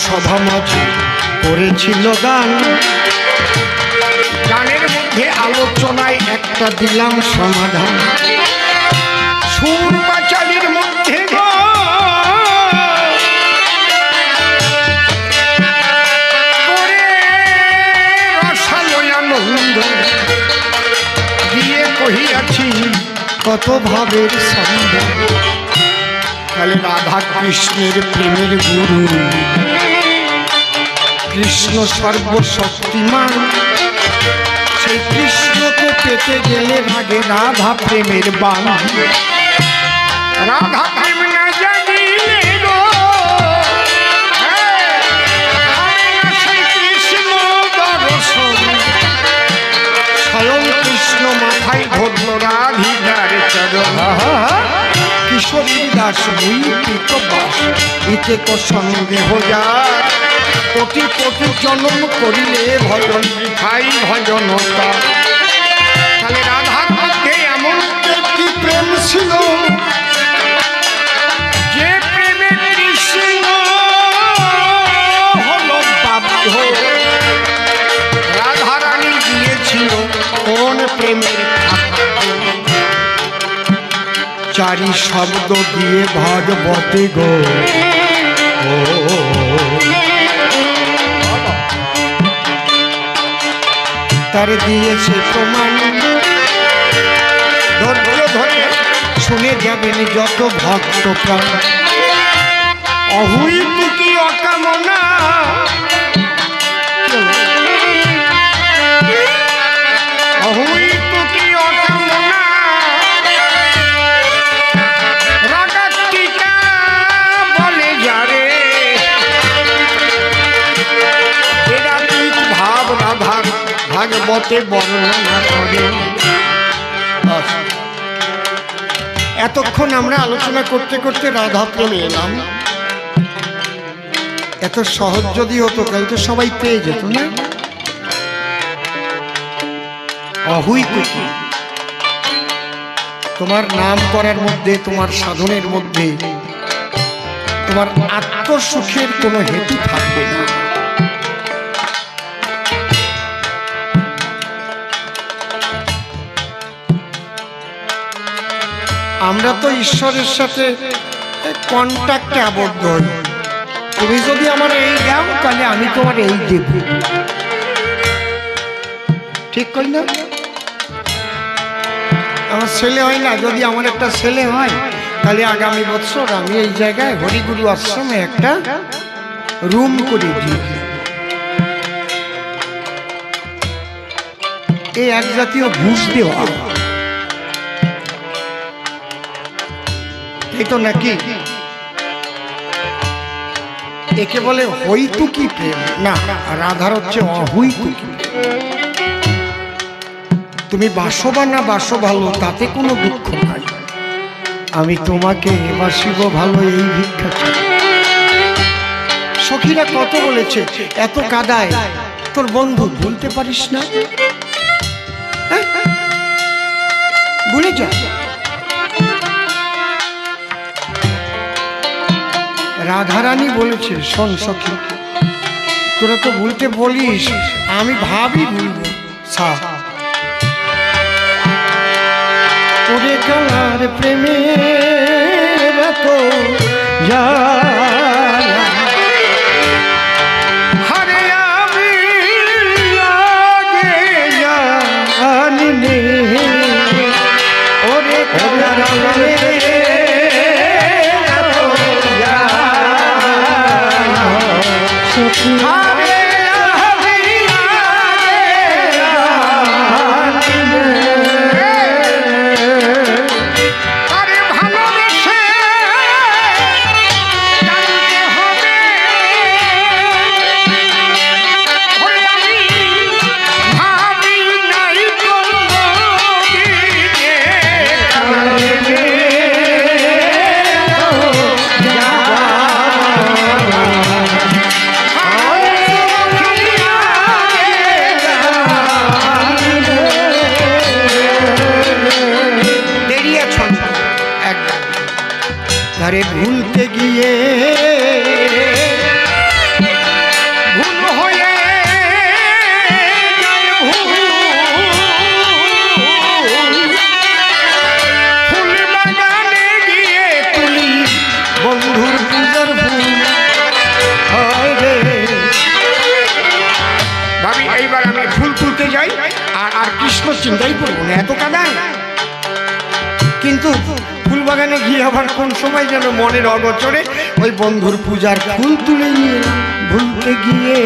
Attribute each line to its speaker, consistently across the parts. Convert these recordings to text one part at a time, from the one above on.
Speaker 1: প্রশ্ন সভা মাঝে করেছিল গান। গানের মধ্যে আলোচনায় একটা দিলাম সমাধান। মধ্যে দিয়ে কত ভাবের সন্দেহ তাহলে রাধা কৃষ্ণের প্রেমের গুরু। কৃষ্ণ সর্বশক্তিমান। সেই কৃষ্ণকে পেতে গেলে লাগে রাধা প্রেমের বান রাধা কিশোরী দাস মুই পিত বাস ইতে কো সন্দেহ যার কোটি কোটি জন্ম করিলে ভজন খাই ভজন তাহলে রাধার মধ্যে এমন একটি প্রেম ছিল চারি শব্দ দিয়ে ভাগবতে গো, ও তার দিয়েছে প্রমাণ। শুনে যাবেন যত ভক্ত প্রাণ। অহুই ভাগবতে বর্ণনা করে। এতক্ষণ আমরা আলোচনা করতে করতে রাধা প্রেমে এলাম। এত সহজ যদি হতো, তাহলে তো সবাই পেয়ে যেত না? অহুই কুকি। তোমার নাম করার মধ্যে, তোমার সাধনের মধ্যে, তোমার আত্মসুখের কোনো হেতু থাকবে না। আমরা তো ঈশ্বরের সাথে কন্ট্যাক্টে আবদ্ধ হই। তুমি যদি আমার এই দাও, তাহলে আমি তোমার এই দেব। ঠিক কই না? আমার ছেলে হয় না, যদি আমার একটা ছেলে হয়, তাহলে আগামী বছর আমি এই জায়গায় হরিগুরু আশ্রমে একটা রুম করে দিই। এই এক জাতীয় ঘুষ দেওয়া তো নাকি? একে বলে হইতুকি প্রেম। না, রাধার হচ্ছে অহৈতুকি তুমি বাসো বা না বাসো ভালো তাতে কোনো দুঃখ নাই। আমি তোমাকে বাসিব ভালো এই ভিক্ষা সখীরা কত বলেছে, এত কাদায় তোর বন্ধু ভুলতে পারিস না? হ্যাঁ? ভুলে যা। রাধারানী বলেছে, শোন সখী, তোরা তো ভুলতে বলিস, আমি ভাবি ভুলবো। সা। তোরে প্রেমে তো হরে একদম ধারে ভুলতে গিয়ে আবার কোন সময় যেন মনের অগচরে ওই বন্ধুর পূজার ফুল তুলে নিয়ে। ভুলতে গিয়ে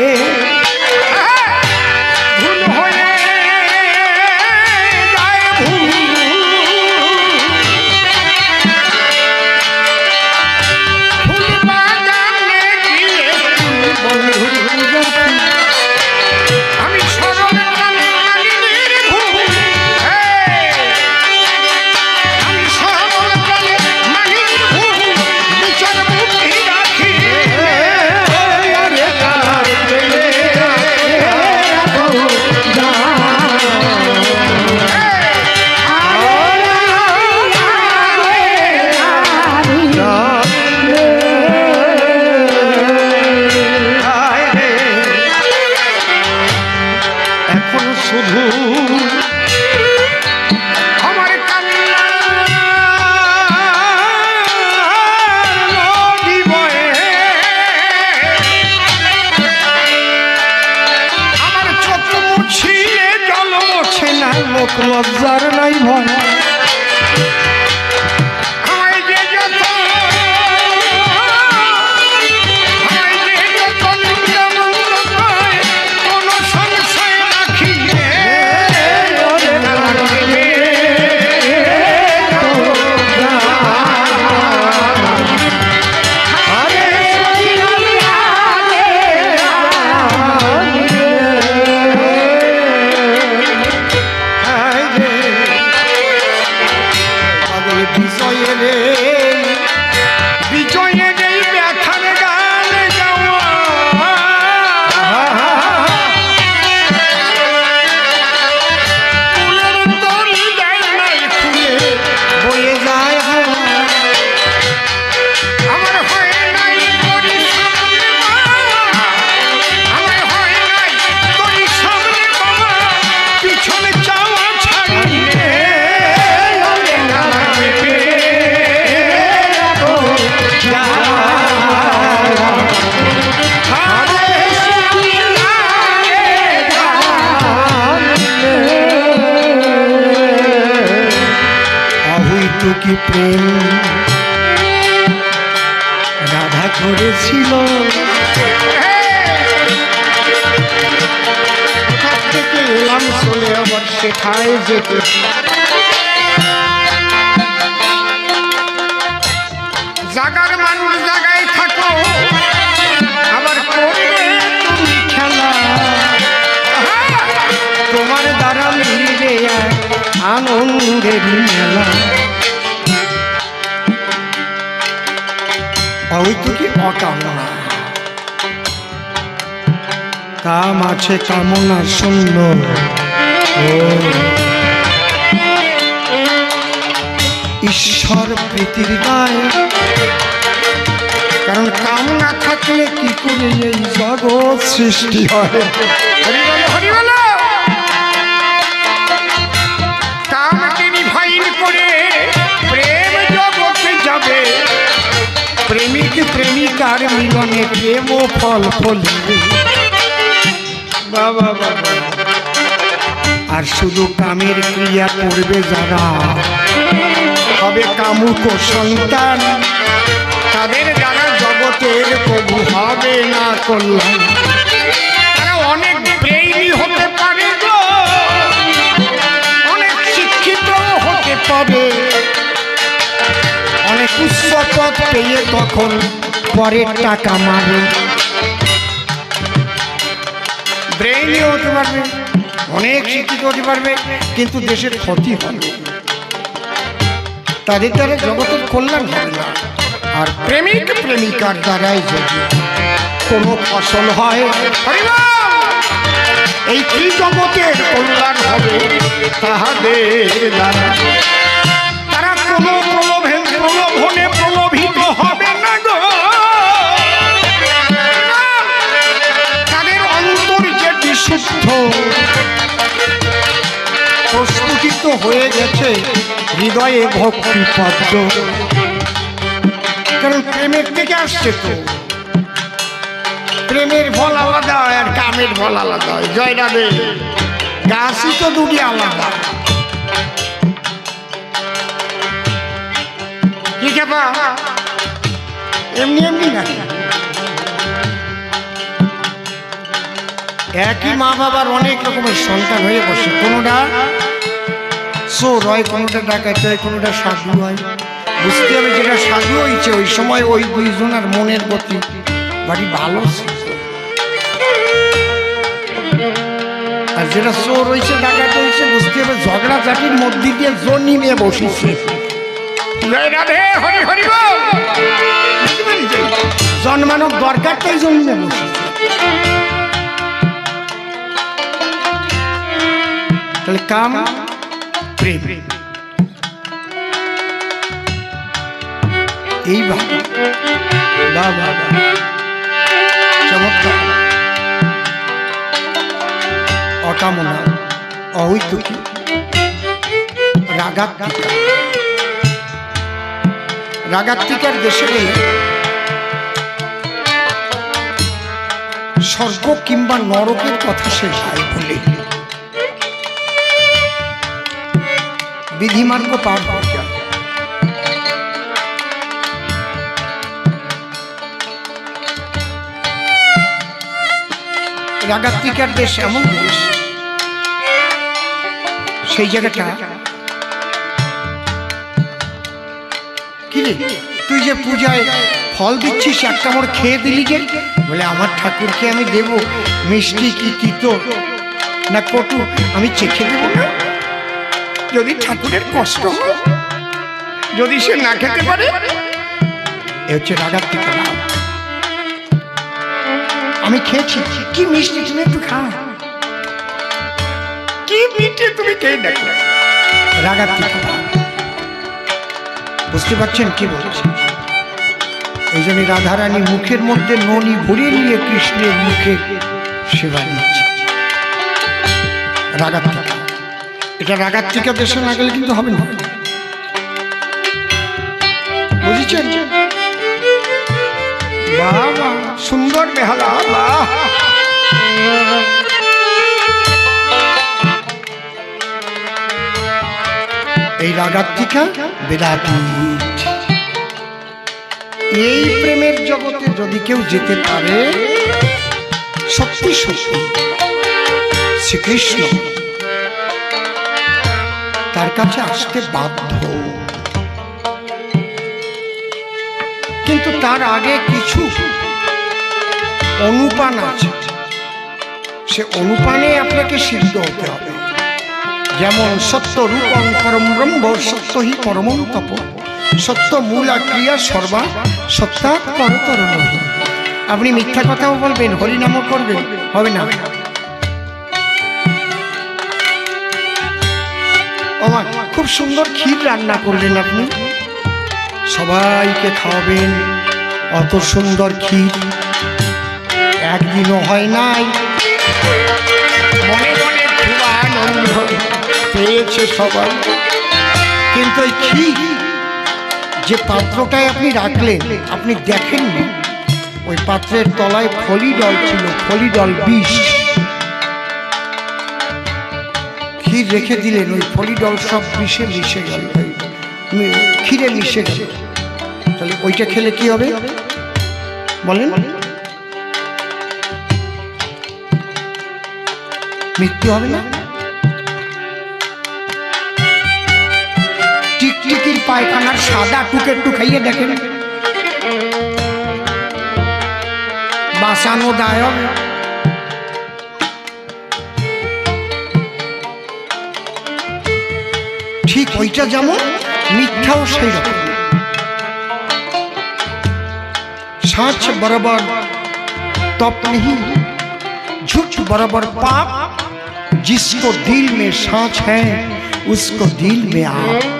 Speaker 1: কি প্রেম? রাধা করেছিল। থেকে এলাম শেখায় যেতে। জাগার মানুষ জাগায় থাকো। আবার খেলা। তোমার দ্বারা আনন্দের মেলা। অকামনা? কাম আছে কামনা শূন্য ঈশ্বর প্রীতির গায়ে। কারণ কাম না থাকলে কি করে এই জগৎ সৃষ্টি হয়? প্রেমিকার মিলনে প্রেম ফল ফলিবে বাবা আর শুধু কামের ক্রিয়া করবে যারা। হবে কামুক সন্তান। তাদের দ্বারা জগতের প্রভু হবে না কল্যাণ। তারা অনেক হতে পারে অনেক শিক্ষিত হতে অনেক উচ্চ পদ পেয়ে তখন পরের টাকা মারে ব্রেইনি হতে পারবে, অনেক শিক্ষিত হতে পারবে, কিন্তু দেশের ক্ষতি হবে। তাদের দ্বারা জগতের কল্যাণ হবে না। আর প্রেমিক প্রেমিকার দ্বারাই যদি কোনো ফসল হয়! এই জগতের কল্যাণ হবে তাহাদের দ্বারা। কোনো প্রলোভে, প্রলোভনে হয়ে গেছে হৃদয়ে ভক্তি পদ্ম। কারণ প্রেমের থেকে আসছে তো। প্রেমের ফল আলাদা হয় আর কামের ফল আলাদা। হয় জয়রাবে গাছই তো দুটি আলাদা। ব্যাপার এমনি এমনি না? একই মা বাবার অনেক রকমের সন্তান হয়ে বসে। কোনোটা চোর হয় কোনোটা ডাকাত হয়, কোনোটা সাধু হয়। বুঝতে হবে যেটা সাধু হয়েছে ওই সময় ওই দুইজনের মনের প্রতি বাড়ি ভালো আর যেটা চোর হয়েছে ডাকাত হয়েছে বুঝতে হবে ঝগড়া ঝাঁটির মধ্যে দিয়ে জোর নিয়ে বসেছে। রাধে হরি হরি পেরেছেন? জন্মানোর দরকারটাই জন্মে তাহলে কাম, প্রেম এই বাবা বাহ। চমৎকার অকামনা, অহৈতুকী, রাগাত্মিকা রাগাত্মিকার দেশে স্বর্গ কিংবা নরকের কথা সে যায় বলে। বিধিমার্গ পার রাগাত্মিকার দেশ এমন দেশ, সেই জায়গাটা রে তুই যে পূজায় ফল দিচ্ছিস এক মোর খেয়ে দিলি যে? বলে, আমার ঠাকুরকে আমি দেব, মিষ্টি কি তিতো? না, কটু, আমি চেখে দেবো না? যদি ঠাকুরের কষ্ট যদি সে না খেতে পারে, এ হচ্ছে রাগাত্মিকা ভাব আমি খেয়েছি। কি মিষ্টি তুমি একটু খাও। কি মিষ্টি তুমি খেয়ে দেখো। রাগাত্মিকা ভাব বুঝতে পারছেন কি বলছি? এই জন্য রাধারানী মুখের মধ্যে ননি ভরিয়ে নিয়ে কৃষ্ণের মুখে সেবা দিচ্ছে রাগাত্মিকা এটা রাগাত্মিকা দেশে না গেলে কিন্তু হবে না। বুঝেছেন? বাহ, সুন্দর বেহালা, বাহ। এই রাগাত্মিকা বেদাতীত। এই প্রেমের জগতে যদি কেউ যেতে পারে, সত্যি সত্যি শ্রীকৃষ্ণ তার কাছে আসতে বাধ্য। কিন্তু তার আগে কিছু অনুপান আছে। সে অনুপানে আপনাকে সিদ্ধ হতে হবে। যেমন সত্য রূপং পরম ব্রহ্ম, সত্য হি পরম তপ। সত্য মূলা ক্রিয়া সর্বা, সত্তা পরতর নহি। আপনি মিথ্যা কথাও বলবেন, হরিনামও করবেন, হবে না? আমার খুব সুন্দর ক্ষীর রান্না করলেন আপনি। সবাইকে খাওয়াবেন, অত সুন্দর ক্ষীর। একদিনও হয় নাই। মনে পেয়েছে সবাই কিন্তু ওই ক্ষীর যে পাত্রটায় আপনি রাখলেন, আপনি দেখেননি? ওই পাত্রের তলায় ফলিডল ছিল, ফলিডল বিষ। ক্ষীর রেখে দিলেন, ওই ফলিডল সব বিষে মিশে গেল। ক্ষীরে মিশে গেল। তাহলে ওইটা খেলে কি হবে? বলেন। মৃত্যু হবে না? পায়খানার সাদা টুকে একটু খাইয়ে দেখেন বাঁচানো দায়ক ঠিক ওইটা যেমন মিথ্যাও সেই রকম সাঁচ বরাবর तप नहीं झूठ बराबर पाप जिसको दिल में सांच है उसको दिल में आप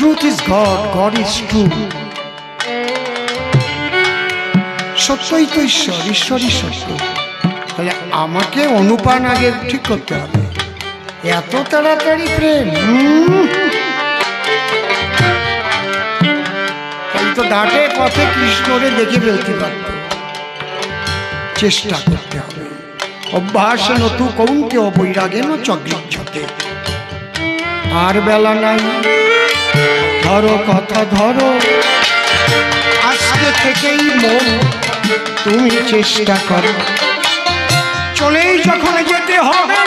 Speaker 1: truth is God God is true সত্যই তো ঈশ্বর, ঈশ্বরই সত্য। তাহলে আমাকে অনুপান আগে ঠিক করতে হবে। এত তাড়াতাড়ি প্রেম তো ডাটে পথে কৃষ্ণরে দেখে ফেলতে পারত চেষ্টা করতে হবে। অভ্যাস নতু কৌনকে অবৈরাগেন চগ্রিচ্ছতে। আর বেলা নাই। ধরো কথা ধরো। আজকে থেকেই মন, তুমি চেষ্টা করো। চলেই যখন যেতে হবে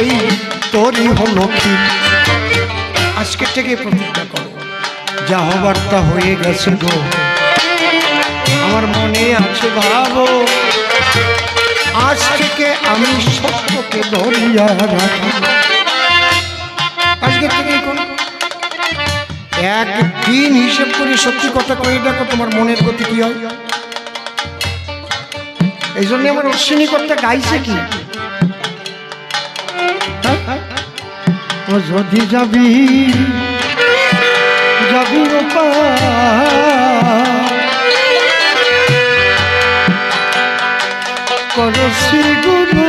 Speaker 1: এই তোরই হলো আজকে থেকে প্রতিজ্ঞা করো। যা হবার তা হয়ে গেছে গো। আছে ভাবো, আজ থেকে আমি সত্যকে ধরিয়া রাখি। আজকে থেকে কোন একদিন হিসেব করে সত্যি কথা কয়ে দেখো তোমার মনের গতি কি হয়। এই জন্য আমার অশ্বিনী কর্তা গাইছে কি? হ্যাঁ? যদি যাবি যাবি ওপা করো শ্রী গুরু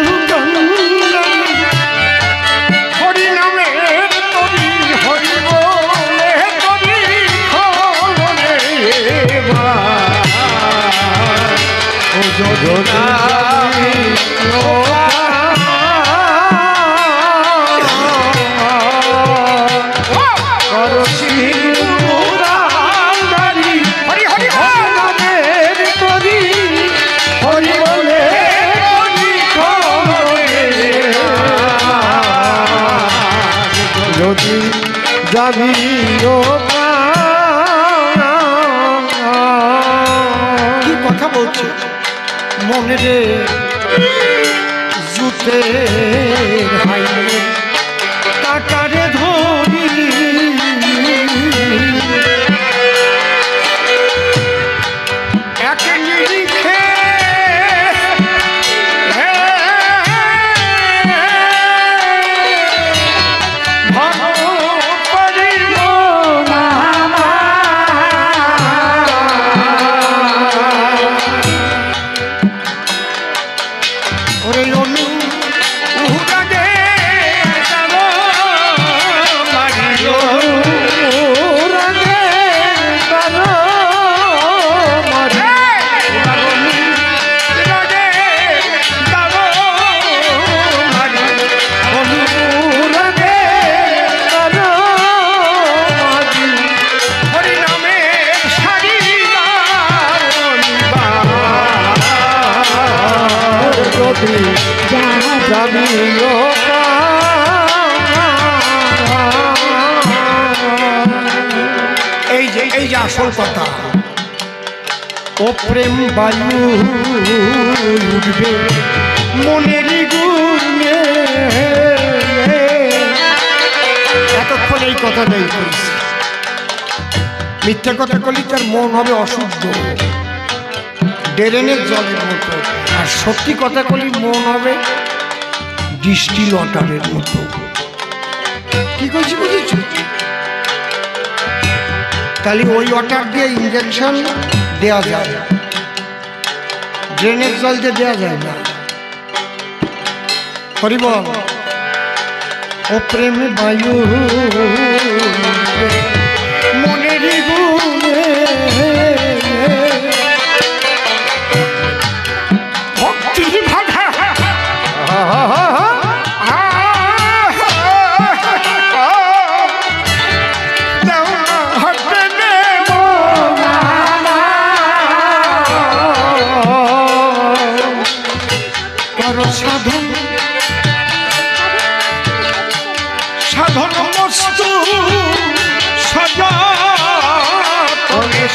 Speaker 1: হরি নামে তরি হরি বলে তরি খোলে ও যোজনা করো শ্রী যাবি কি কথা বলছে? মনে রে জুতে কাটারে প্রেম বায়ু উঠবে, মনের গুণে এতক্ষণ এই কথাটাই বলছি মিথ্যা কথা করলে তার মন হবে অশুদ্ধ। ডেরেনের জলের মতো। আর সত্যি কথা বলি মন হবে দৃষ্টি ওয়াটারের মতো। কি করছি বুঝেছ? তাহলে ওই অটার দিয়ে ইঞ্জেকশন দেওয়া যায় ড্রেনের জল দিয়ে দেওয়া যায় না হরিবল ও প্রেম বায়ু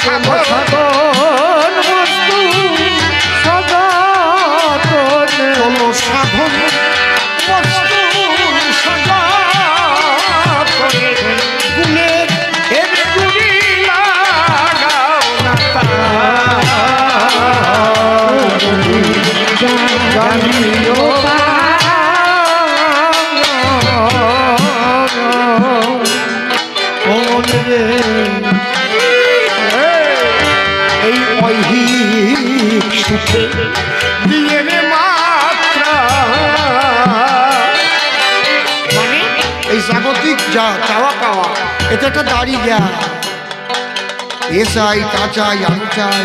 Speaker 1: Shambhala. একটা দাড়ি যা এ চাই তা চাই আমি চাই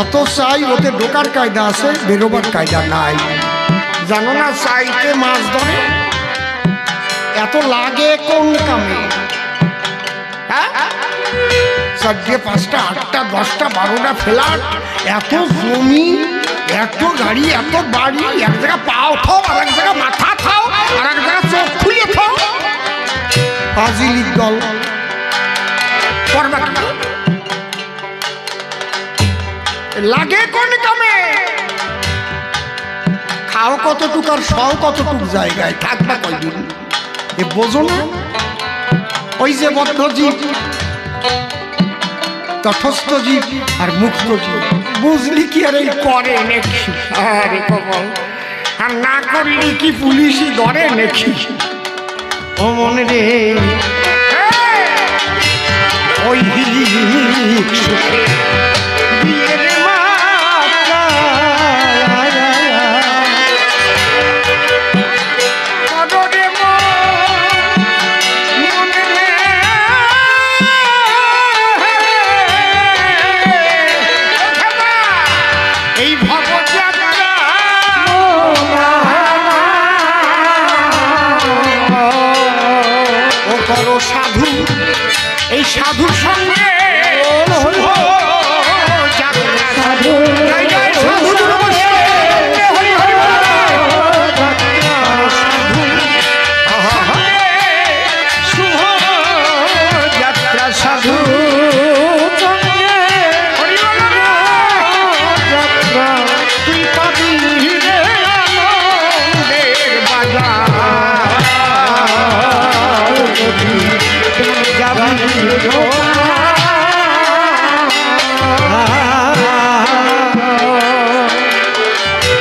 Speaker 1: অত চাই ওতে ঢোকার কায়দা আছে, বেরোবার কায়দা নাই। জানো না চাইতে মাছ ধরে? এত লাগে কোন কামে? হ্যাঁ? চারটে পাঁচটা, আটটা, দশটা, বারোটা ফ্ল্যাট, এত জমি, এত গাড়ি, এত বাড়ি, এক জায়গা পাও থাও আর এক জায়গা মাথা থাও আর এক জায়গা চোখ খুলে থাও ফাজিলির দল। লাগে কোন কামে? খাও কতটুক আর সও কতটুক জায়গায় থাকবা কয়দিন? এ বোঝো না। ওই যে বদ্ধ জীব তথস্থ জীব আর মুক্ত জীব বুঝলি কি আর এই করে নাকি? আরে কবল আর না করলি কি পুলিশই ধরে নাকি? ও মনে রে ওই সুখে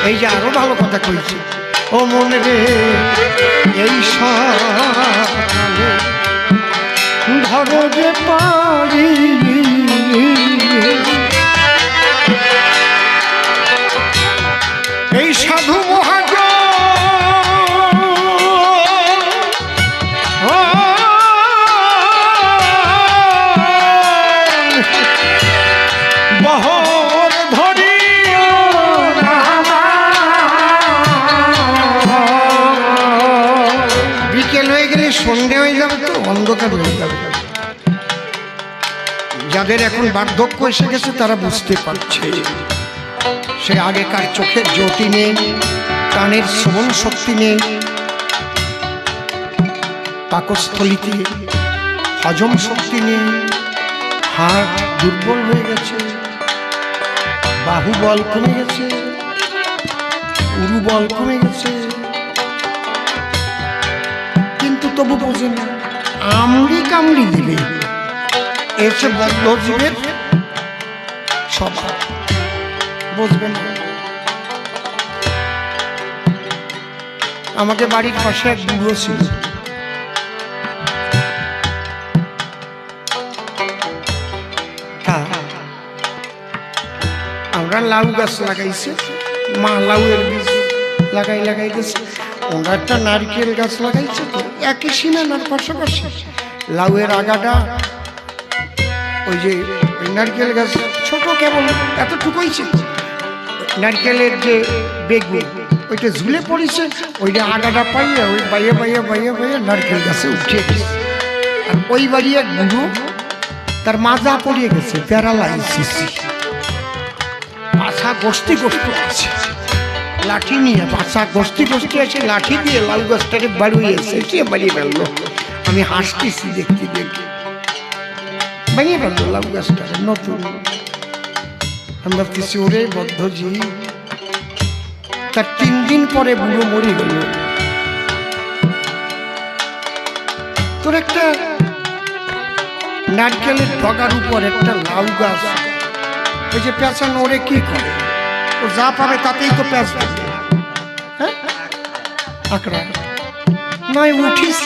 Speaker 1: এই যে আরও ভালো কথা কইছি। ও মনে রে এই সকালে ধরো যে পারি যাদের এখন বার্ধক্য এসে গেছে, তারা বুঝতে পারছে। সে আগেকার চোখের জ্যোতি নেই কানের শ্রবণ শক্তি নেই। পাকস্থলিতে হজম শক্তি নেই। হাড় দুর্বল হয়ে গেছে, বাহুবল কমে গেছে, উরুবল কমে গেছে। কিন্তু তবু বোঝে না, আমড়ি কামড়ি দিবে। এসে বদ্ধ জীবের স্বভাব বুঝবেন। আমাকে বাড়ির পাশে এক বুড়ো ছিল আমরা লাউ গাছ লাগাইছে, মা লাউয়ের বীজ লাগাই লাগাই গেছে ওরা একটা নারকেল গাছ লাগাইছে তো, একই সিনানার পাশাপাশি লাউয়ের আগাটা ওই যে নারকেল গাছ, ছোট কেবল, এতটুকুই ছিল। নারকেলের যে বেগুন, ওইটা ঝুলে পড়েছে, ওইটা আগাটা পাইয়া, ওই বাইয়ে বাইয়ে বাইয়ে বাইয়ে নারকেল গাছে উঠে গেছে। আর ওই বাড়ি এক বুড়ো, তার মাজা পড়িয়ে গেছে প্যারালাইসিস পাছা গোষ্ঠী গোষ্ঠী আছে। লাঠি নিয়ে পাছা গোষ্ঠী গোষ্ঠী আছে, লাঠি দিয়ে লাল গাছটাকে বাড়িয়েছে কে বাড়িয়ে ফেলল আমি হাসতেছি দেখতে দেখতে। ভেঙে ফেলল লাউ গাছটাকে নতুন আমি ভাবতেছি ওরে বদ্ধজি তার তিন দিন পরে বুড়ো মরে গেল তোর একটা নারকেলের ডগার উপর একটা লাউ গাছ ওই যে পেঁচানো ওরে কি করে ও যা পাবে তাতেই তো পেঁচ হ্যাঁ আকড়া নয় উঠিস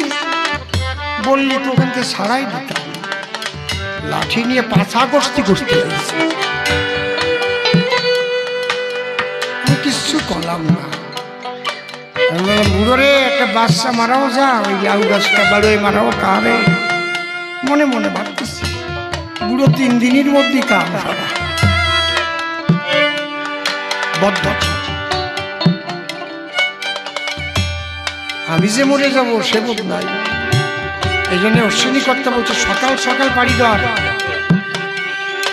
Speaker 1: বললি তো ওখান থেকে সারাই দিতাম লাঠি নিয়ে পাশা গোষ্ঠি করতে। কিছু কিচ্ছু করলাম না। মুড়োরে একটা বাচ্চা মারাও যা, ওই লাউ গাছটা বাড়ো মারাও কারে। মনে মনে ভাবতেছি, বুড়ো তিন দিনের মধ্যে কাম বদ্ধ। আমি যে মরে যাব, সে বোধ নাই। এই জন্য অশ্বিনী কর্তা বলছে সকাল সকাল পাড়ি দেওয়ার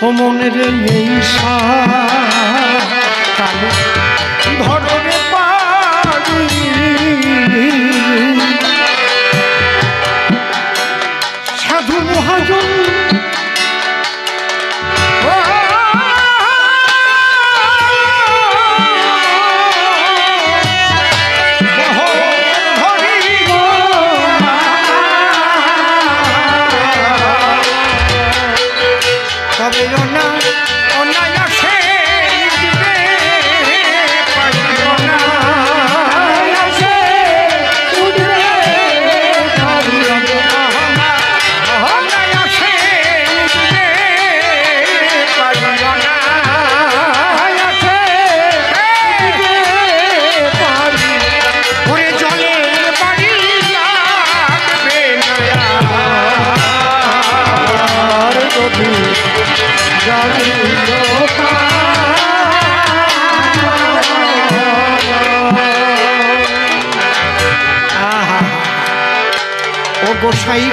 Speaker 1: ও মনের এই সাধু মহাজন Iron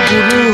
Speaker 1: Guru.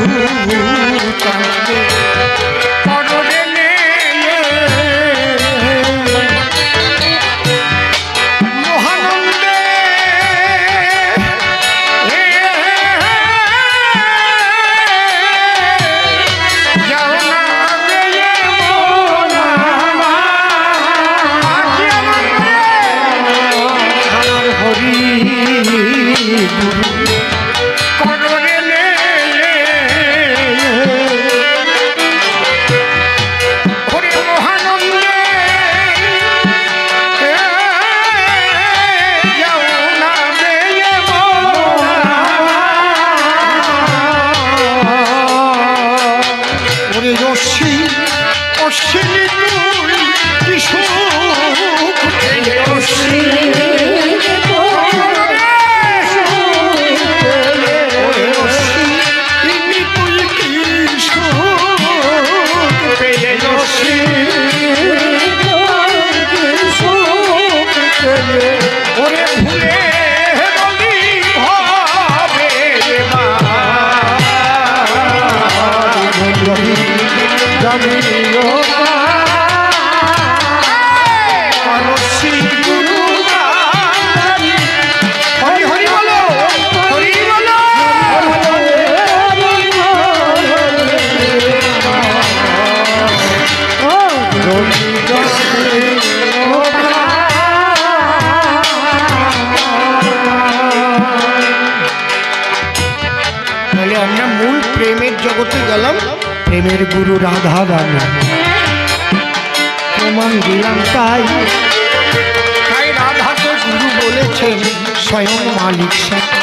Speaker 1: গুরু রাধা রানী। তোমার দিলাম তাই। তাই রাধাকে গুরু বলেছেন স্বয়ং মালিক সাথে